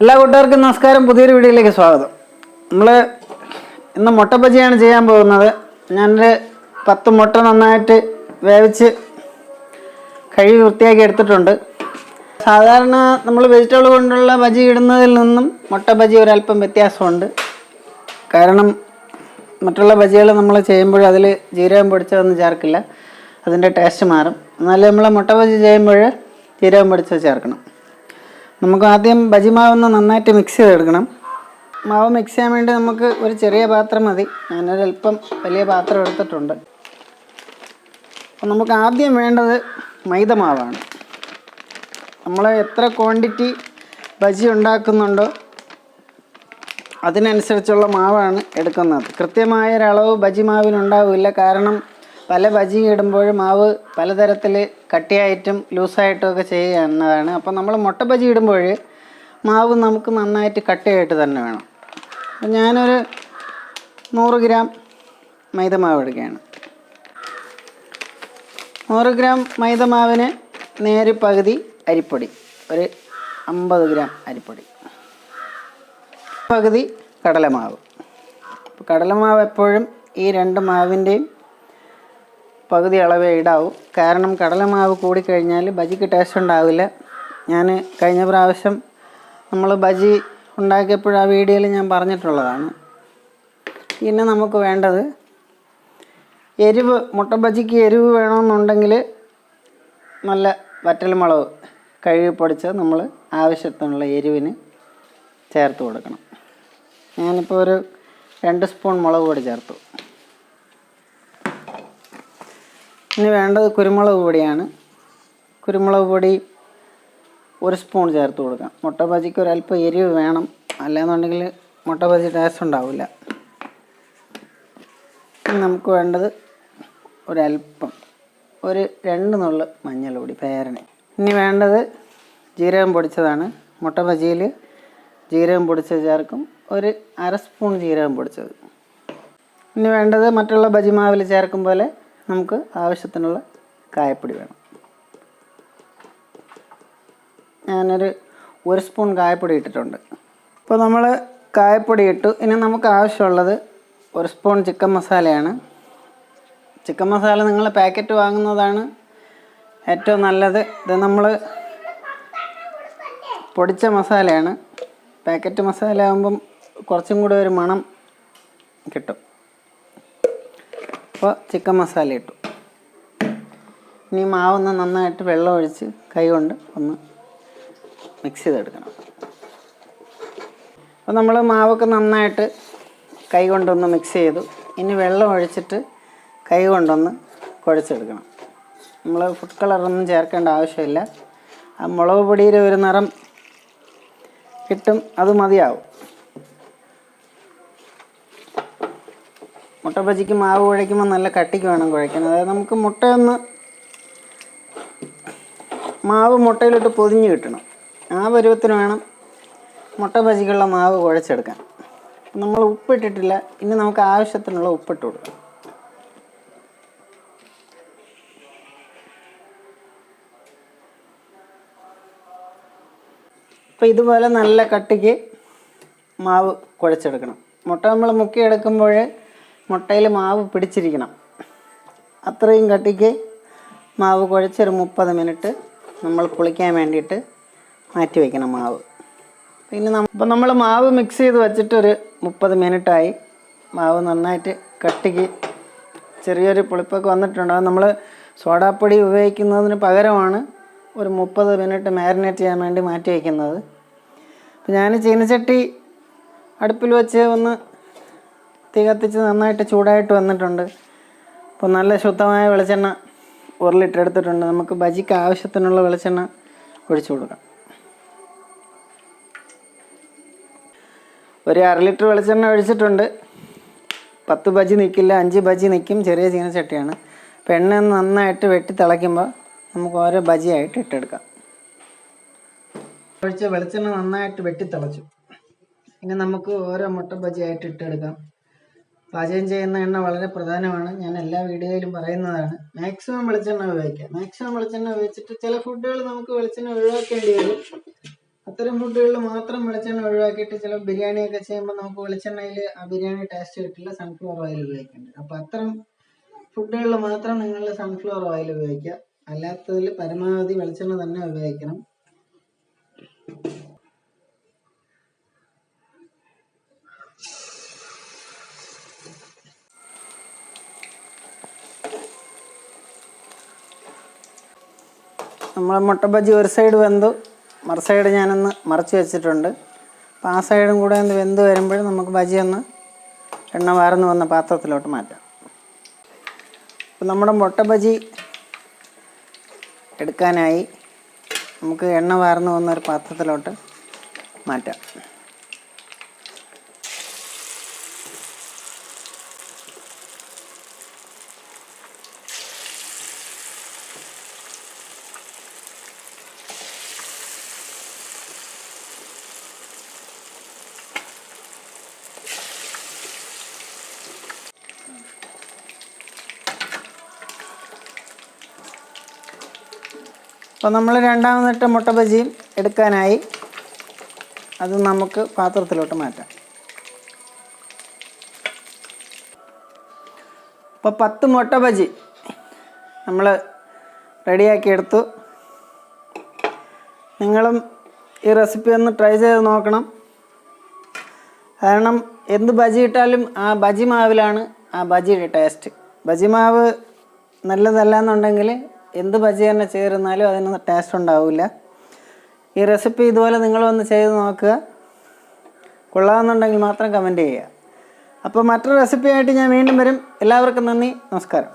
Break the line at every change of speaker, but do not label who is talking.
എല്ലാ കൂട്ടുകാർക്കും നമസ്കാരം. പുതിയൊരു വീഡിയോയിലേക്ക് സ്വാഗതം. നമ്മൾ ഇന്ന് മുട്ട ബജിയാണ് ചെയ്യാൻ പോകുന്നത്. ഞാനൊരു പത്ത് മുട്ട നന്നായിട്ട് വേവിച്ച് കഴുകി വൃത്തിയാക്കി എടുത്തിട്ടുണ്ട്. സാധാരണ നമ്മൾ വെജിറ്റബിൾ കൊണ്ടുള്ള ബജി ഇടുന്നതിൽ നിന്നും മുട്ട ബജി ഒരല്പം വ്യത്യാസമുണ്ട്. കാരണം മറ്റുള്ള ബജികൾ നമ്മൾ ചെയ്യുമ്പോൾ അതിൽ ജീരകം പൊടിച്ചതൊന്നും ചേർക്കില്ല. അതിന്റെ ടേസ്റ്റ് മാറും. എന്നാലും നമ്മൾ മുട്ട ബജി ചെയ്യുമ്പോൾ ജീരകം പൊടിച്ചത് ചേർക്കണം. നമുക്ക് ആദ്യം ബജി മാവൊന്ന് നന്നായിട്ട് മിക്സ് ചെയ്തെടുക്കണം. മാവ് മിക്സ് ചെയ്യാൻ വേണ്ടി നമുക്ക് ഒരു ചെറിയ പാത്രം മതി. ഞാനൊരല്പം വലിയ പാത്രം എടുത്തിട്ടുണ്ട്. അപ്പം നമുക്ക് ആദ്യം വേണ്ടത് മൈദ മാവാണ്. നമ്മൾ എത്ര ക്വാണ്ടിറ്റി ബജി ഉണ്ടാക്കുന്നുണ്ടോ അതിനനുസരിച്ചുള്ള മാവാണ് എടുക്കുന്നത്. കൃത്യമായ ഒരളവ് ബജി മാവിനുണ്ടാവില്ല. കാരണം പല ബജി ഇടുമ്പോൾ മാവ് പലതരത്തിൽ കട്ടിയായിട്ടും ലൂസായിട്ടും ഒക്കെ ചെയ്യുന്നതാണ്. അപ്പോൾ നമ്മൾ മുട്ട ബജി ഇടുമ്പോൾ മാവ് നമുക്ക് നന്നായിട്ട് കട്ടിയായിട്ട് തന്നെ വേണം. അപ്പം ഞാനൊരു നൂറ് ഗ്രാം മൈദ മാവ് എടുക്കുകയാണ്. നൂറ് ഗ്രാം മൈദ മാവിന് നേര് പകുതി അരിപ്പൊടി ഒരു അമ്പത് ഗ്രാം അരിപ്പൊടി. പകുതി കടലമാവ്. കടലമാവ് എപ്പോഴും ഈ രണ്ട് മാവിന്റെയും പകുതി അളവേ ഇടാവൂ കാരണം കടലമാവ് കൂടിക്കഴിഞ്ഞാൽ ബജിക്ക് ടേസ്റ്റ് ഉണ്ടാവില്ല. ഞാൻ കഴിഞ്ഞ പ്രാവശ്യം നമ്മൾ ബജി ഉണ്ടാക്കിയപ്പോൾ ആ വീഡിയോയിൽ ഞാൻ പറഞ്ഞിട്ടുള്ളതാണ്. പിന്നെ നമുക്ക് വേണ്ടത് എരിവ് മുട്ട ബജിക്ക് എരിവ് വേണമെന്നുണ്ടെങ്കിൽ നല്ല വറ്റൽമുളക് കഴുകി പൊടിച്ച് നമ്മൾ ആവശ്യത്തിനുള്ള എരിവിന് ചേർത്ത് കൊടുക്കണം. ഞാനിപ്പോൾ ഒരു രണ്ട് സ്പൂൺ മുളക് പൊടി ചേർത്തു. ഇനി വേണ്ടത് കുരുമുളക് പൊടിയാണ്. കുരുമുളക് പൊടി ഒരു സ്പൂൺ ചേർത്ത് കൊടുക്കാം. മുട്ട ബജിക്ക് ഒരല്പം എരിവ് വേണം. അല്ലയെന്നുണ്ടെങ്കിൽ മുട്ട ബജി ടേസ്റ്റ് ഉണ്ടാവില്ല. നമുക്ക് വേണ്ടത് ഒരല്പം ഒരു രണ്ട് നുള്ള് മഞ്ഞൾപ്പൊടി പേരണി. ഇനി വേണ്ടത് ജീരകം പൊടിച്ചതാണ്. മുട്ട ബജിയിൽ ജീരകം പൊടിച്ചത് ചേർക്കും. ഒരു അര സ്പൂൺ ജീരകം പൊടിച്ചത്. ഇനി വേണ്ടത് മറ്റുള്ള ബജി മാവിൽ ചേർക്കും പോലെ നമുക്ക് ആവശ്യത്തിനുള്ള കായപ്പൊടി വേണം. ഞാനൊരു ഒരു സ്പൂൺ കായപ്പൊടി ഇട്ടിട്ടുണ്ട്. ഇപ്പോൾ നമ്മൾ കായപ്പൊടി ഇട്ടു. ഇനി നമുക്ക് ആവശ്യമുള്ളത് ഒരു സ്പൂൺ ചിക്കൻ മസാലയാണ്. ചിക്കൻ മസാല നിങ്ങൾ പാക്കറ്റ് വാങ്ങുന്നതാണ് ഏറ്റവും നല്ലത്. ഇത് നമ്മൾ പൊടിച്ച മസാലയാണ്. പാക്കറ്റ് മസാല ആകുമ്പം കുറച്ചും കൂടി ഒരു മണം കിട്ടും. അപ്പോൾ ചിക്കൻ മസാല ഇട്ടു. ഇനി മാവൊന്ന് നന്നായിട്ട് വെള്ളം ഒഴിച്ച് കൈ കൊണ്ട് ഒന്ന് മിക്സ് ചെയ്തെടുക്കണം. അപ്പോൾ നമ്മൾ മാവൊക്കെ നന്നായിട്ട് കൈ കൊണ്ടൊന്ന് മിക്സ് ചെയ്തു. ഇനി വെള്ളം ഒഴിച്ചിട്ട് കൈ കൊണ്ടൊന്ന് കുഴച്ചെടുക്കണം. നമ്മൾ ഫുഡ് കളറൊന്നും ചേർക്കേണ്ട ആവശ്യമില്ല. ആ മുളക് പൊടിയുടെ ഒരു നിറം കിട്ടും അത് മതിയാവും. മുട്ട ബജിക്ക് മാവ് കുഴയ്ക്കുമ്പോൾ നല്ല കട്ടിക്ക് വേണം കുഴയ്ക്കാൻ. അതായത് നമുക്ക് മുട്ടയൊന്ന് മാവ് മുട്ടയിലിട്ട് പൊതിഞ്ഞ് കിട്ടണം. ആ പരുവത്തിന് വേണം മുട്ട ബജിക്കുള്ള മാവ് കുഴച്ചെടുക്കാൻ. നമ്മൾ ഉപ്പിട്ടിട്ടില്ല. ഇനി നമുക്ക് ആവശ്യത്തിനുള്ള ഉപ്പിട്ട് കൊടുക്കാം. അപ്പോൾ ഇതുപോലെ നല്ല കട്ടിക്ക് മാവ് കുഴച്ചെടുക്കണം. മുട്ട നമ്മൾ മുക്കിയെടുക്കുമ്പോൾ മുട്ടയിൽ മാവ് പിടിച്ചിരിക്കണം. അത്രയും കട്ടിക്ക് മാവ് കുഴച്ചൊരു മുപ്പത് മിനിറ്റ് നമ്മൾ പുളിക്കാൻ വേണ്ടിയിട്ട് മാറ്റി വയ്ക്കണം മാവ്. പിന്നെ ഇപ്പം നമ്മൾ മാവ് മിക്സ് ചെയ്ത് വെച്ചിട്ടൊരു മുപ്പത് മിനിറ്റായി. മാവ് നന്നായിട്ട് കട്ടിക്ക് ചെറിയൊരു പുളിപ്പൊക്കെ വന്നിട്ടുണ്ട്. നമ്മൾ സോഡാപ്പൊടി ഉപയോഗിക്കുന്നതിന് പകരമാണ് ഒരു മുപ്പത് മിനിറ്റ് മാരിനേറ്റ് ചെയ്യാൻ വേണ്ടി മാറ്റി വയ്ക്കുന്നത് ഞാൻ ചീനച്ചട്ടി അടുപ്പിൽ വെച്ച് ഒന്ന് തീ കത്തിച്ച് നന്നായിട്ട് ചൂടായിട്ട് വന്നിട്ടുണ്ട്. അപ്പോൾ നല്ല ശുദ്ധമായ വെളിച്ചെണ്ണ ഒരു ലിറ്റർ എടുത്തിട്ടുണ്ട് നമുക്ക് ബജിക്ക് ആവശ്യത്തിനുള്ള വെളിച്ചെണ്ണ ഒഴിച്ചു കൊടുക്കാം. ഒരു അര ലിറ്റർ വെളിച്ചെണ്ണ ഒഴിച്ചിട്ടുണ്ട്. പത്ത് ബജി നിൽക്കില്ല അഞ്ച് ബജി നിൽക്കും ചെറിയ ചീനച്ചട്ടിയാണ്. അപ്പോൾ എണ്ണ നന്നായിട്ട് വെട്ടി തിളയ്ക്കുമ്പോൾ നമുക്ക് ഓരോ ബജിയായിട്ട് ഇട്ടെടുക്കാം. ഒഴിച്ച വെളിച്ചെണ്ണ നന്നായിട്ട് വെട്ടി തിളച്ചു. ഇനി നമുക്ക് ഓരോ മുട്ട ബജിയായിട്ട് ഇട്ടെടുക്കാം. പാചകം ചെയ്യുന്ന എണ്ണ വളരെ പ്രധാനമാണ്. ഞാൻ എല്ലാ വീഡിയോയിലും പറയുന്നതാണ്. മാക്സിമം വെളിച്ചെണ്ണ ഉപയോഗിക്കുക മാക്സിമം വെളിച്ചെണ്ണ ഉപയോഗിച്ചിട്ട് ചില ഫുഡുകൾ നമുക്ക് വെളിച്ചെണ്ണ ഒഴിവാക്കേണ്ടി വരും. അത്തരം ഫുഡുകളിൽ മാത്രം വെളിച്ചെണ്ണ ഒഴിവാക്കിയിട്ട് ചില ബിരിയാണിയൊക്കെ ചെയ്യുമ്പോൾ നമുക്ക് വെളിച്ചെണ്ണയിൽ ആ ബിരിയാണി ടേസ്റ്റ് കിട്ടില്ല സൺഫ്ലവർ ഓയിൽ ഉപയോഗിക്കേണ്ടത് അപ്പോൾ അത്തരം ഫുഡുകളിൽ മാത്രം നിങ്ങൾ സൺഫ്ലവർ ഓയിൽ ഉപയോഗിക്കുക. അല്ലാത്തതിൽ പരമാവധി വെളിച്ചെണ്ണ തന്നെ ഉപയോഗിക്കണം. നമ്മളെ മുട്ട ബജി ഒരു സൈഡ് വെന്തു മറു സൈഡ് ഞാനൊന്ന് മറച്ച് വെച്ചിട്ടുണ്ട്. അപ്പോൾ ആ സൈഡും കൂടെ ഒന്ന് വെന്ത് വരുമ്പോൾ നമുക്ക് ബജി ഒന്ന് എണ്ണ വാർന്ന് വന്ന പാത്രത്തിലോട്ട് മാറ്റാം. അപ്പോൾ നമ്മുടെ മുട്ട ബജി എടുക്കാനായി നമുക്ക് എണ്ണ വാർന്ന് വന്ന ഒരു പാത്രത്തിലോട്ട് മാറ്റാം. അപ്പോൾ നമ്മൾ രണ്ടാമതിട്ട് മുട്ട ബജിയും എടുക്കാനായി അത് നമുക്ക് പാത്രത്തിലോട്ട് മാറ്റാം. അപ്പോൾ പത്ത് മുട്ട ബജി നമ്മൾ റെഡിയാക്കി എടുത്തു. നിങ്ങളും ഈ റെസിപ്പി ഒന്ന് ട്രൈ ചെയ്ത് നോക്കണം. കാരണം എന്ത് ബജി ഇട്ടാലും ആ ബജി മാവിലാണ് ആ ബജിയുടെ ടേസ്റ്റ്. ബജി മാവ് നല്ലതല്ല എന്നുണ്ടെങ്കിൽ എന്ത് ബജി തന്നെ ചേരുന്നാലും അതിന് ടേസ്റ്റ് ഉണ്ടാവില്ല ഈ റെസിപ്പി ഇതുപോലെ നിങ്ങളൊന്ന് ചെയ്ത് നോക്കുക. കൊള്ളാമെന്നുണ്ടെങ്കിൽ മാത്രം കമന്റ് ചെയ്യുക. അപ്പോൾ മറ്റൊരു റെസിപ്പിയായിട്ട് ഞാൻ വീണ്ടും വരും. എല്ലാവർക്കും നന്ദി. നമസ്കാരം.